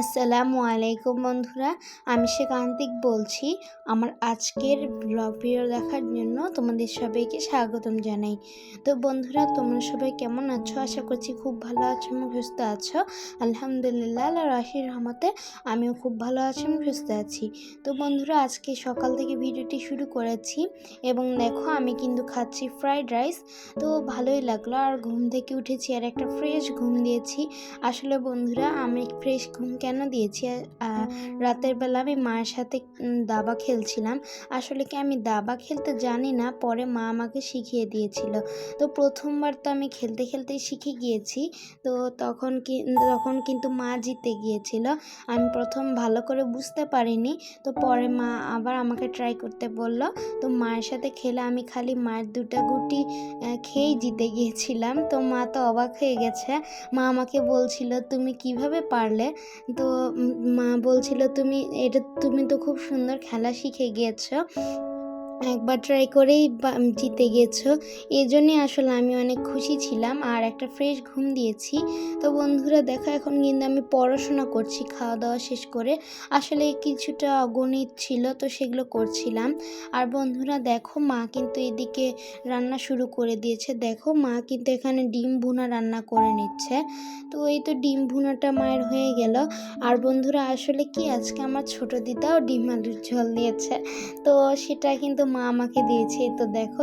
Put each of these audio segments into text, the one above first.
আসসালামু আলাইকুম বন্ধুরা, আমি শেখান্তিক বলছি। আমার আজকের ব্লগ ভিডিও দেখার জন্য তোমাদের সবাইকে স্বাগতম জানাই। তো বন্ধুরা, তোমরা সবাই কেমন আছো? আশা করছি খুব ভালো আছো এবং সুস্থ আছো। আলহামদুলিল্লাহ আল্লাহ রাশির রহমতে আমিও খুব ভালো আছি এবং সুস্থ আছি। তো বন্ধুরা, আজকে সকাল থেকে ভিডিওটি শুরু করেছি এবং দেখো, আমি কিন্তু খাচ্ছি ফ্রাইড রাইস তো ভালোই লাগল, আর ঘুম থেকে উঠেছি, আর একটা ফ্রেশ ঘুম দিয়েছি। আসলে বন্ধুরা, আমি ফ্রেশ ঘুম কেন দিয়েছি? রাতের বেলা আমি মায়ের সাথে দাবা খেলছিলাম। আসলে কি আমি দাবা খেলতে জানি না পরে মা আমাকে শিখিয়ে দিয়েছিল। তো প্রথমবার তো আমি খেলতে খেলতে শিখে গিয়েছি। তো তখন কি তখন কিন্তু মা জিতে গিয়েছিল। আমি প্রথম ভালো করে বুঝতে পারিনি। তো পরে মা আবার আমাকে ট্রাই করতে বলল। তো মায়ের সাথে খেলে আমি খালি মায়ের দুটা গুটি খেয়েই জিতে গিয়েছিলাম। তো মা তো অবাক হয়ে গেছে। মা আমাকে বলছিল তুমি কীভাবে পারলে? তো মা বলছিল তুমি এটা তুমি তো খুব সুন্দর খেলা শিখে গিয়েছো। একবার ট্রাই করেই জিতে গেছো। এই জন্যে আসলে আমি অনেক খুশি ছিলাম আর একটা ফ্রেশ ঘুম দিয়েছি। তো বন্ধুরা, দেখো এখন কিন্তু আমি পড়াশোনা করছি খাওয়া দাওয়া শেষ করে। আসলে কিছুটা অগণিত ছিল, তো সেগুলো করছিলাম। আর বন্ধুরা, দেখো মা কিন্তু এদিকে রান্না শুরু করে দিয়েছে। দেখো মা কিন্তু এখানে ডিম ভুনা রান্না করে নিচ্ছে। তো এই তো ডিম ভুনাটা মায়ের হয়ে গেল। আর বন্ধুরা, আসলে কি আজকে আমার ছোট দিদাও ডিম আলুর ঝোল দিয়েছে। তো সেটা কিন্তু মা আমাকে দিয়েছে। তো দেখো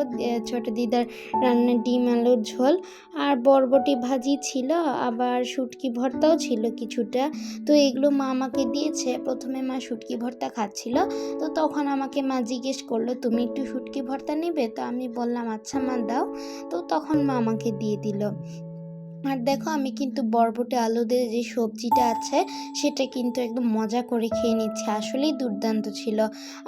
ছোট দিদার রান্না ডিম, আলুর ঝোল আর বরবটি ভাজি ছিল, আবার শুটকি ভর্তাও ছিল কিছুটা। তো এগুলো মা আমাকে দিয়েছে। প্রথমে মা শুটকি ভর্তা খাচ্ছিল। তো তখন আমাকে মা জিজ্ঞেস করল, তুমি একটু শুটকি ভর্তা নেবে? তো আমি বললাম আচ্ছা মা, দাও। তো তখন মা আমাকে দিয়ে দিল। আর দেখো আমি কিন্তু বরবটি আলু দিয়ে যে সবজিটা আছে, সেটা কিন্তু একদম মজা করে খেয়ে নিচ্ছি। আসলেই দুর্দান্ত ছিল।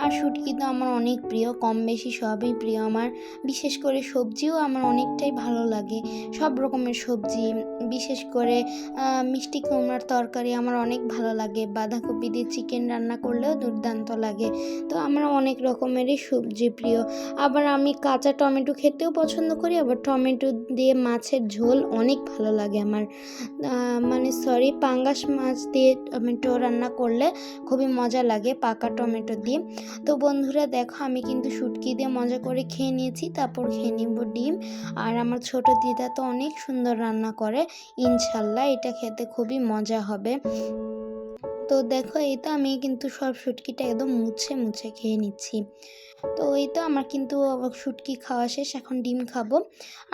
আর শুটকি তো আমার অনেক প্রিয় কম বেশি সবই প্রিয় আমার। বিশেষ করে সবজিও আমার অনেকটাই ভালো লাগে। সব রকমের সবজি, বিশেষ করে মিষ্টি কুমড়ার তরকারি আমার অনেক ভালো লাগে। বাঁধাকপি দিয়ে চিকেন রান্না করলেও দুর্দান্ত লাগে। তো আমার অনেক রকমেরই সবজি প্রিয়। আবার আমি কাঁচা টমেটো খেতেও পছন্দ করি, আবার টমেটো দিয়ে মাছের ঝোল অনেক ভালো লাগে আমার। মানে সরি পাঙ্গাস মাছ দিয়ে টমেটো রান্না করলে খুবই মজা লাগে পাকা টমেটো দিয়ে। তো বন্ধুরা দেখো, আমি কিন্তু শুটকি দিয়ে মজা করে খেয়ে নিয়েছি, তারপর খেয়ে নিব ডিম। আর আমার ছোট দিদা তো অনেক সুন্দর রান্না করে, ইনশাল্লাহ এটা খেতে খুবই মজা হবে। তো দেখো, এই তো আমি কিন্তু সব শুটকিটা একদম মুছে মুছে খেয়ে নিচ্ছি। তো এই তো আমার কিন্তু শুটকি খাওয়া শেষ, এখন ডিম খাব।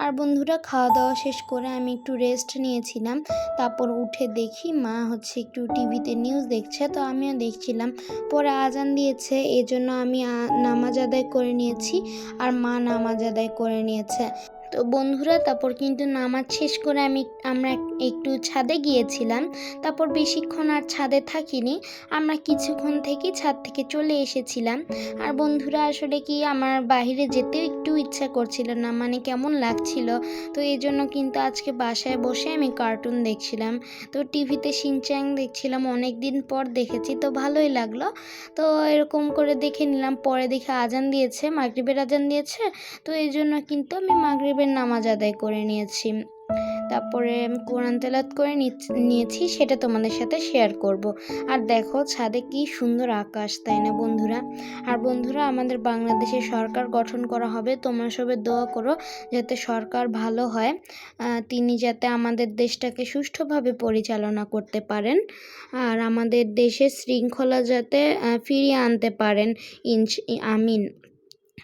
আর বন্ধুরা, খাওয়া দাওয়া শেষ করে আমি একটু রেস্ট নিয়েছিলাম। তারপর উঠে দেখি মা হচ্ছে একটু টিভিতে নিউজ দেখছে, তো আমিও দেখছিলাম। পরে আজান দিয়েছে এই জন্য আমি নামাজ আদায় করে নিয়েছি, আর মা নামাজ আদায় করে নিয়েছে। তো বন্ধুরা, তারপর কিন্তু নামাজ শেষ করে আমি, আমরা একটু ছাদে গিয়েছিলাম। তারপর বেশিক্ষণ আর ছাদে থাকিনি। আমরা কিছুক্ষণ থেকেই ছাদ থেকে চলে এসেছিলাম। আর বন্ধুরা, আসলে কি আমার বাইরে যেতেও একটু ইচ্ছা করছিল না মানে কেমন লাগছিল। তো এই জন্য কিন্তু আজকে বাসায় বসে আমি কার্টুন দেখছিলাম। তো টিভিতে সিনচ্যাং দেখছিলাম অনেক দিন পর দেখেছি, তো ভালোই লাগল। তো এরকম করে দেখে নিলাম, পরে দেখে আজান দিয়েছে, মাগরিবের আজান দিয়েছে। তো এই জন্য কিন্তু আমি মাগরিবের নামাজ আদায় করে নিয়েছি। তারপরে কোরআন তেলাত করে নিয়েছি, সেটা তোমাদের সাথে শেয়ার করব। আর দেখো, ছাদে কি সুন্দর আকাশ, তাই না বন্ধুরা? আর বন্ধুরা, আমাদের বাংলাদেশে সরকার গঠন করা হবে, তোমরা সবে দোয়া করো যাতে সরকার ভালো হয় তিনি যাতে আমাদের দেশটাকে সুষ্ঠুভাবে পরিচালনা করতে পারেন, আর আমাদের দেশের শৃঙ্খলা যাতে ফিরিয়ে আনতে পারেন, ইনশ, আমিন।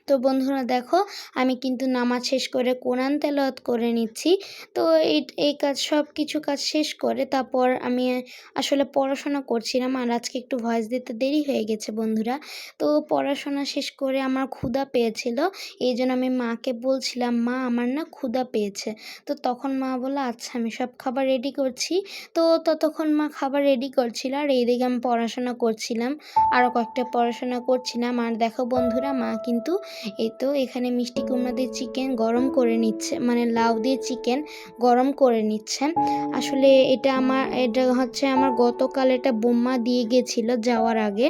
তো বন্ধুরা দেখো, আমি কিন্তু নামাজ শেষ করে কোরআন তেলাওয়াত করে নিচ্ছি। তো এই এই কাজ, সব কিছু কাজ শেষ করে তারপর আমি আসলে পড়াশোনা করছিলাম আর আজকে একটু ভয়েস দিতে দেরি হয়ে গেছে বন্ধুরা। তো পড়াশোনা শেষ করে আমার ক্ষুধা পেয়েছিল, এই জন্য আমি মাকে বলছিলাম, মা, আমার না ক্ষুধা পেয়েছে। তো তখন মা বলল আচ্ছা আমি সব খাবার রেডি করছি। তো ততক্ষণ মা খাবার রেডি করছিল, আর এইদিকে আমি পড়াশোনা করছিলাম আরও কয়েকটা পড়াশোনা করছিলাম। আর দেখো বন্ধুরা, মা কিন্তু এই তো এখানে মিষ্টি কুমড়া দিয়ে চিকেন গরম করে নিচ্ছে মানে লাউ দিয়ে চিকেন গরম করে নিচ্ছে। আসলে এটা আমার, এটা হচ্ছে আমার গতকাল এটা বোম্মা দিয়ে গেছিল যাওয়ার আগে।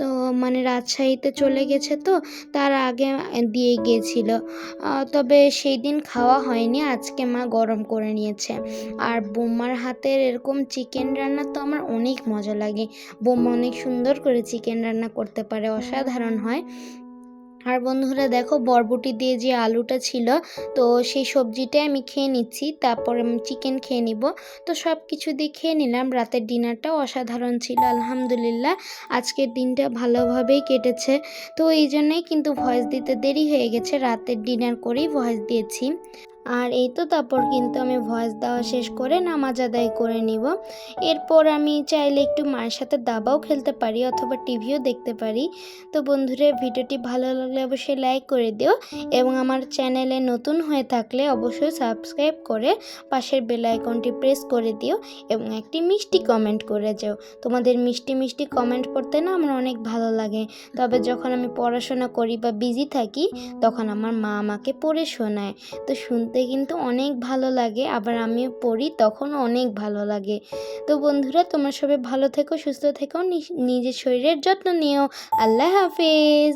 তো মানে রাজশাহীতে চলে গেছে তো, তার আগে দিয়ে গিয়েছিল তবে সেই দিন খাওয়া হয়নি, আজকে মা গরম করে নিয়েছে। আর বোম্মার হাতের এরকম চিকেন রান্না তো আমার অনেক মজা লাগে। বোম্মা অনেক সুন্দর করে চিকেন রান্না করতে পারে, অসাধারণ হয়। আর বন্ধুরা দেখো বরবটি দিয়ে যে আলুটা ছিল, তো সেই সবজিটাই আমি খেয়ে নিচ্ছি। তারপর আমি চিকেন খেয়ে নিব। তো সব কিছু দিয়ে খেয়ে নিলাম। রাতের ডিনারটাও অসাধারণ ছিল, আলহামদুলিল্লাহ। আজকের দিনটা ভালোভাবেই কেটেছে। তো এই জন্যই কিন্তু ভয়েস দিতে দেরি হয়ে গেছে। রাতের ডিনার করেই ভয়েস দিয়েছি। আর এই তো তারপর কিন্তু আমি ভয়েস দেওয়া শেষ করে নামাজ আদায় করে নিব। এরপর আমি চাইলে একটু মায়ের সাথে দাবাও খেলতে পারি অথবা টিভিও দেখতে পারি। তো বন্ধুরা, ভিডিওটি ভালো লাগলে অবশ্যই লাইক করে দিও এবং আমার চ্যানেলে নতুন হয়ে থাকলে অবশ্যই সাবস্ক্রাইব করে পাশের বেল আইকনটি প্রেস করে দিও এবং একটি মিষ্টি কমেন্ট করে যাও। তোমাদের মিষ্টি মিষ্টি কমেন্ট পড়তে না আমার অনেক ভালো লাগে। তবে যখন আমি পড়াশোনা করি বা বিজি থাকি, তখন আমার মা আমাকে পড়ে শোনায়। তো শুনতে কিন্তু অনেক ভালো লাগে, আবার আমিও পড়ি তখনও অনেক ভালো লাগে। তো বন্ধুরা, তোমরা সবাই ভালো থেকো, সুস্থ থেকো নিজের শরীরের যত্ন নিও। আল্লাহ হাফেজ।